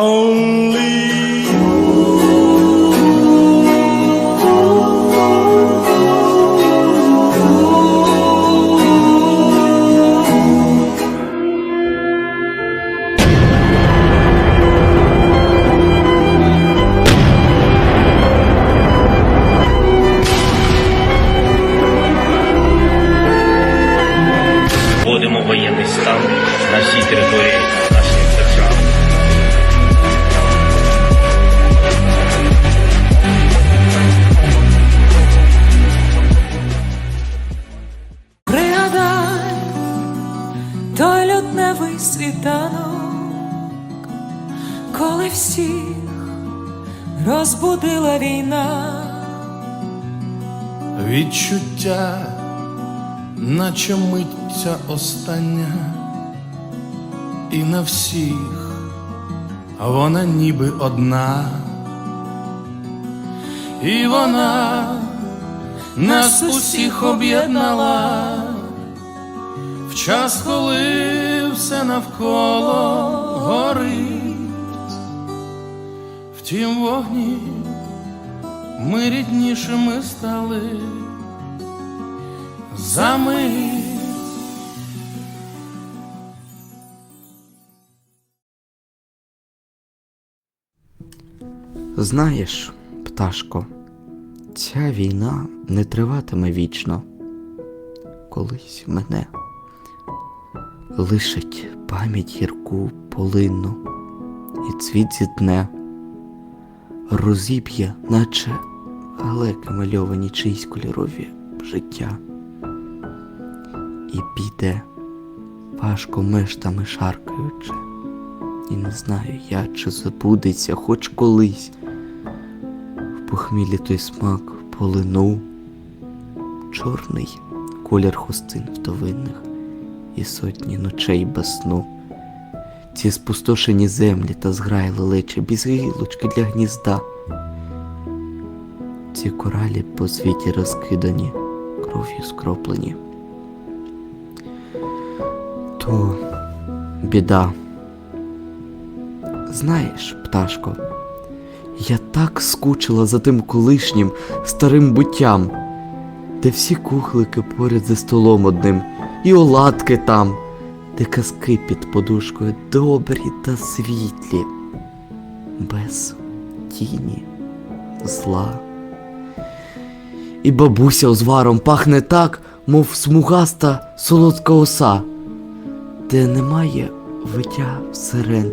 Oh. Коли всіх розбудила війна, відчуття, наче миття остання, і на всіх вона ніби одна, і вона нас усіх об'єднала. В час, коли все навколо горить, тім вогні ми ріднішими стали за мить. Знаєш, пташко, ця війна не триватиме вічно. Колись мене лишить пам'ять гірку полинну, і цвіт зітне, розіб'є, наче галеки мальовані чиїсь кольорові життя. І піде, важко мештами шаркаючи, і не знаю я, чи забудеться хоч колись в похмілі той смак полинув, чорний колір хустин вдовинних і сотні ночей без сну. Ці спустошені землі та зграй лелече без гілочки для гнізда. Ці коралі по світі розкидані, кров'ю скроплені. То біда. Знаєш, пташко, я так скучила за тим колишнім старим буттям, де всі кухлики поряд за столом одним, і оладки там, де казки під подушкою добрі та світлі, без тіні, зла. І бабуся узваром пахне так, мов смугаста солодка оса, де немає виття сирен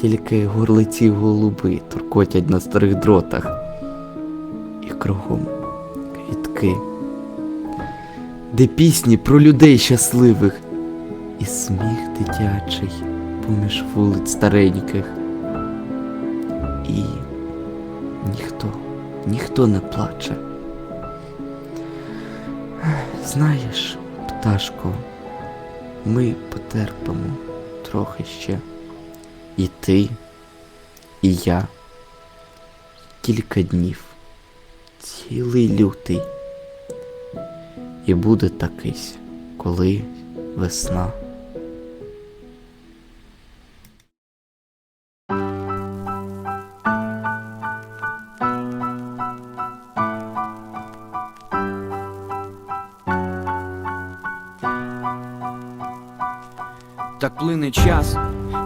тільки горлиці голуби туркотять на старих дротах. І кругом квітки, де пісні про людей щасливих, і сміх дитячий поміж вулиць стареньких. І ніхто, ніхто не плаче. Знаєш, пташко, ми потерпимо трохи ще. І ти, і я. Кілька днів, цілий лютий. І буде такийсь, коли весна. Плине час,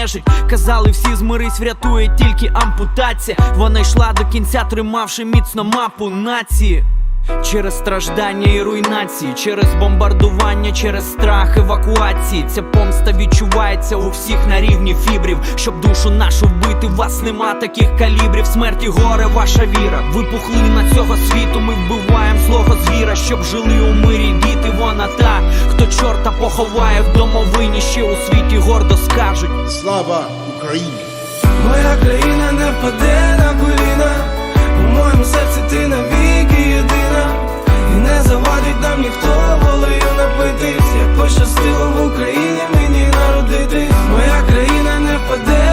нежить. Казали, всі змирись, врятує тільки ампутація. Вона йшла до кінця, тримавши міцно мапу нації. Через страждання і руйнації, через бомбардування, через страх евакуації. Ця помста відчувається у всіх на рівні фібрів. Щоб душу нашу вбити, вас нема таких калібрів. Смерті горе, ваша віра. Випухли на цього світу. Ми вбиваємо злого звіра, щоб жили у мирі чорта поховає в домовині, ще у світі гордо скажуть. Слава Україні! Моя країна не впаде на коліна, у моєму серці ти навіки єдина, і не завадить нам ніхто волею напитись, як пощастило в Україні мені народитись. Моя країна не впаде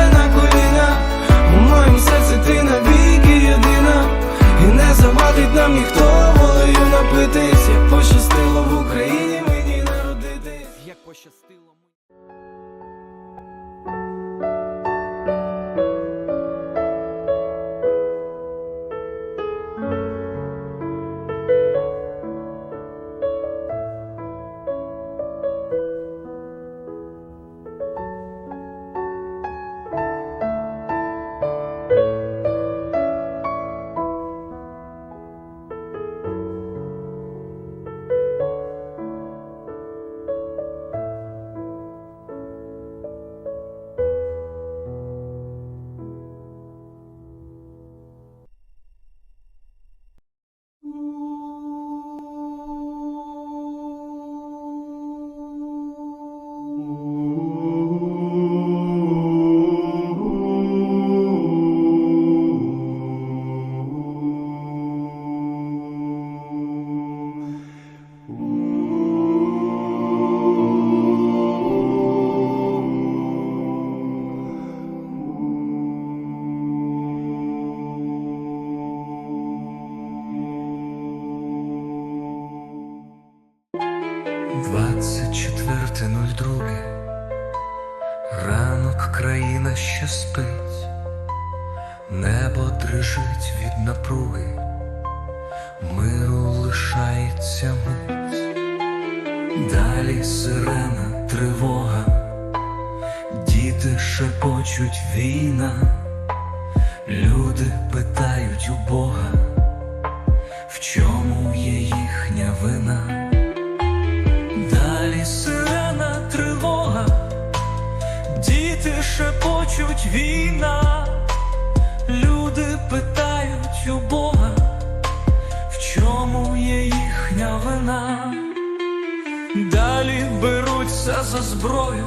країна ще спить, небо дрижить від напруги, миру лишається мить, далі сирена, тривога, діти шепочуть війна, люди питають у Бога, в чому є їхня вина. Шепочуть війна, люди питають у Бога, в чому є їхня вина. Далі беруться за зброю,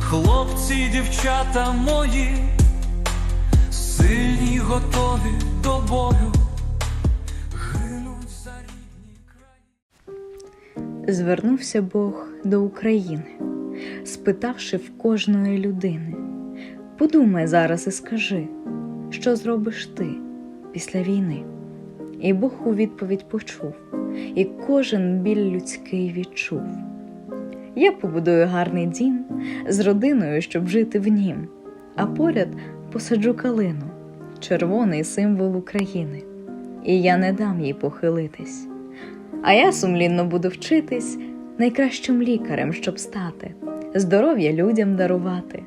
хлопці, й дівчата мої, сильні, готові до бою, гинуть за рідні краї. Звернувся Бог до України, спитавши в кожної людини: Подумай зараз і скажи, що зробиш ти після війни? І Бог у відповідь почув, і кожен біль людський відчув. Я побудую гарний дім з родиною, щоб жити в нім, а поряд посаджу калину, червоний символ України, і я не дам їй похилитись. А я сумлінно буду вчитись найкращим лікарем, щоб стати, здоров'я людям дарувати.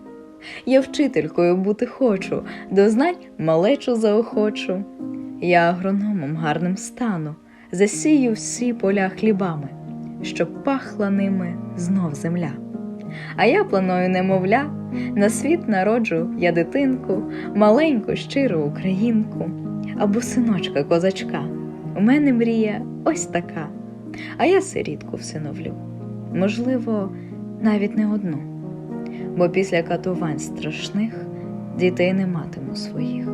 Я вчителькою бути хочу, до знань малечу заохочу. Я агрономом гарним стану, засію всі поля хлібами, щоб пахла ними знов земля. А я планую немовля, на світ народжу я дитинку, маленьку, щиру українку, або синочка козачка. У мене мрія ось така, а я сирітку всиновлю. Можливо, навіть не одну, бо після катувань страшних дітей не матиму своїх.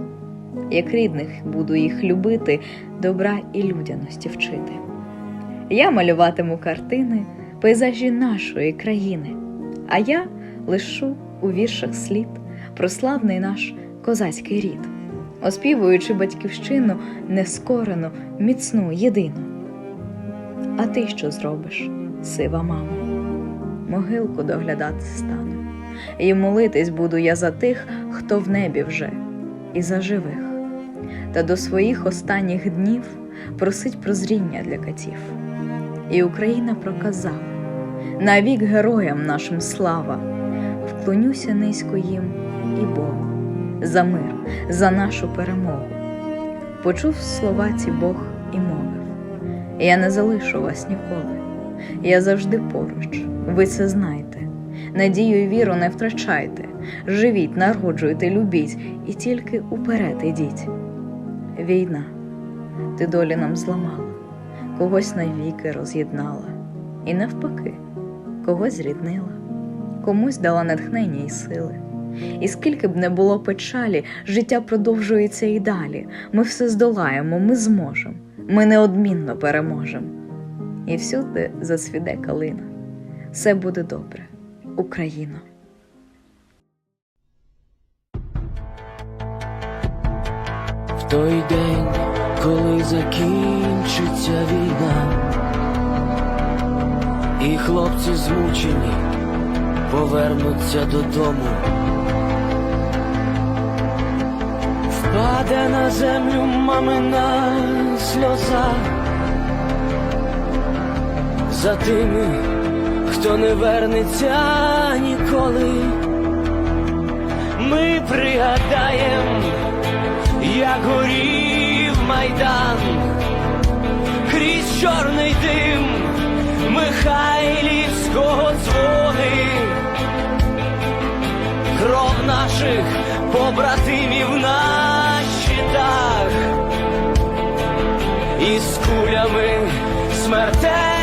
Як рідних буду їх любити, добра і людяності вчити. Я малюватиму картини, пейзажі нашої країни, а я лишу у віршах слід про славний наш козацький рід, оспівуючи батьківщину нескорену, міцну, єдину. А ти що зробиш, сива мамо? Могилку доглядати стану, і молитись буду я за тих, хто в небі вже, і за живих, та до своїх останніх днів просить прозріння для катів. І Україна проказала навік героям нашим слава, вклонюся низько їм і Богу, за мир, за нашу перемогу. Почув слова ці Бог і мовив: Я не залишу вас ніколи, я завжди поруч, ви це знаєте. Надію і віру не втрачайте, живіть, народжуйте, любіть і тільки уперед ідіть. Війна, ти долі нам зламала, когось навіки роз'єднала, і навпаки, когось зріднила, комусь дала натхнення і сили. І скільки б не було печалі, життя продовжується і далі. Ми все здолаємо, ми зможемо, ми неодмінно переможемо. І всюди засвіде калина. Все буде добре, Україно. В той день, коли закінчиться війна, і хлопці змучені повернуться додому. Впаде на землю мамина сльоза за тими, хто не вернеться ніколи. Ми пригадаємо як горів майдан, крізь чорний дим Михайлівського дзвони, кров наших побратимів на щитах, і з кулями смертельні